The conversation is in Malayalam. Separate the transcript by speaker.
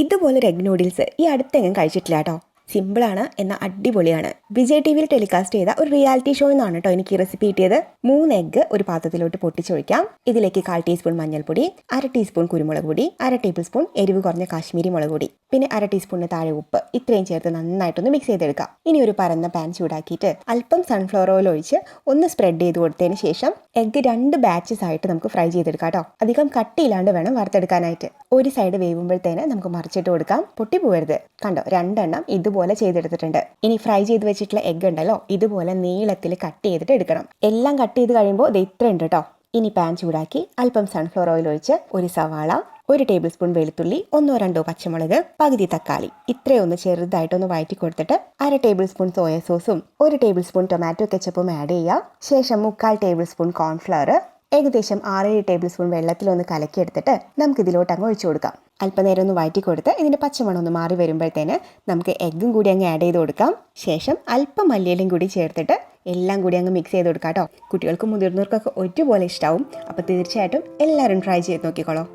Speaker 1: ഇതുപോലൊരു എഗ് നൂഡിൽസ് ഈ അടുത്തെങ്ങും കഴിച്ചിട്ടില്ല കേട്ടോ സിമ്പിളാണ് എന്നാൽ അടിപൊളിയാണ്. വിജയ് ടി വിയിൽ ടെലികാസ്റ്റ് ചെയ്ത ഒരു റിയാലിറ്റി ഷോ എന്നാണ് കേട്ടോ എനിക്ക് ഈ റെസിപ്പി കിട്ടിയത്. മൂന്ന് എഗ്ഗ് ഒരു പാത്രത്തിലോട്ട് പൊട്ടിച്ചൊഴിക്കാം. ഇതിലേക്ക് കാൽ ടീസ്പൂൺ മഞ്ഞൾപ്പൊടി അര ടീസ്പൂൺ കുരുമുളക് പൊടി അര ടേബിൾ സ്പൂൺ എരിവ് കുറഞ്ഞ കാശ്മീരി മുളക് പൊടി. പിന്നെ അര ടീസ്പൂണിന് താഴെ ഉപ്പ്. ഇത്രയും ചേർത്ത് നന്നായിട്ടൊന്ന് മിക്സ് ചെയ്തെടുക്കാം. ഇനി ഒരു പരന്ന പാൻ ചൂടാക്കിയിട്ട് അല്പം സൺഫ്ലവർ ഓയിൽ ഒഴിച്ച് ഒന്ന് സ്പ്രെഡ് ചെയ്ത് കൊടുത്തതിന് ശേഷം എഗ്ഗ് രണ്ട് ബാച്ചസ് ആയിട്ട് നമുക്ക് ഫ്രൈ ചെയ്തെടുക്കാം കേട്ടോ അധികം കട്ടിയില്ലാണ്ട് വേണം വറുത്തെടുക്കാനായിട്ട്. ഒരു സൈഡ് വേവുമ്പോഴത്തേന് നമുക്ക് മറിച്ചിട്ട് കൊടുക്കാം. പൊട്ടി പോകരുത്. കണ്ടോ? രണ്ടെണ്ണം ഇതുപോലെ ചെയ്തെടുത്തിട്ടുണ്ട്. ഇനി ഫ്രൈ ചെയ്ത് വെച്ചിട്ടുള്ള എഗ്ഗ് ഉണ്ടല്ലോ? ഇതുപോലെ നീളത്തിൽ കട്ട് ചെയ്തിട്ട് എടുക്കണം. എല്ലാം കട്ട് ചെയ്ത് കഴിയുമ്പോൾ ഇത് ഇത്ര ഉണ്ട് കേട്ടോ ഇനി പാൻ ചൂടാക്കി അല്പം സൺഫ്ലവർ ഓയിൽ ഒഴിച്ച് ഒരു സവാള ഒരു ടേബിൾ സ്പൂൺ വെളുത്തുള്ളി ഒന്നോ രണ്ടോ പച്ചമുളക് പകുതി തക്കാളി. ഇത്രയൊന്ന് ചെറുതായിട്ടൊന്ന് വഴറ്റി കൊടുത്തിട്ട് അര ടേബിൾ സ്പൂൺ സോയ സോസും ഒരു ടേബിൾ സ്പൂൺ ടൊമാറ്റോ കെച്ചപ്പും ആഡ് ചെയ്യുക. ശേഷം മുക്കാൽ ടേബിൾ സ്പൂൺ കോൺഫ്ലവർ ഏകദേശം ആറേഴ് ടേബിൾ സ്പൂൺ വെള്ളത്തിലൊന്ന് കലക്കിയെടുത്തിട്ട് നമുക്ക് ഇതിലോട്ട് അങ്ങ് ഒഴിച്ചു കൊടുക്കാം. അല്പനേരം ഒന്ന് വഴറ്റി കൊടുത്ത് ഇതിന്റെ പച്ചമണം ഒന്ന് മാറി വരുമ്പോഴത്തേന് നമുക്ക് എഗ്ഗും കൂടി അങ്ങ് ആഡ് ചെയ്ത് കൊടുക്കാം. ശേഷം അല്പം മല്ലിയിലും കൂടി ചേർത്തിട്ട് എല്ലാം കൂടി അങ്ങ് മിക്സ് ചെയ്ത് കൊടുക്കാം കേട്ടോ. കുട്ടികൾക്കും മുതിർന്നവർക്കൊക്കെ ഒരുപോലെ ഇഷ്ടമാവും അപ്പോൾ തീർച്ചയായിട്ടും എല്ലാവരും ട്രൈ ചെയ്ത് നോക്കിക്കോളൂ.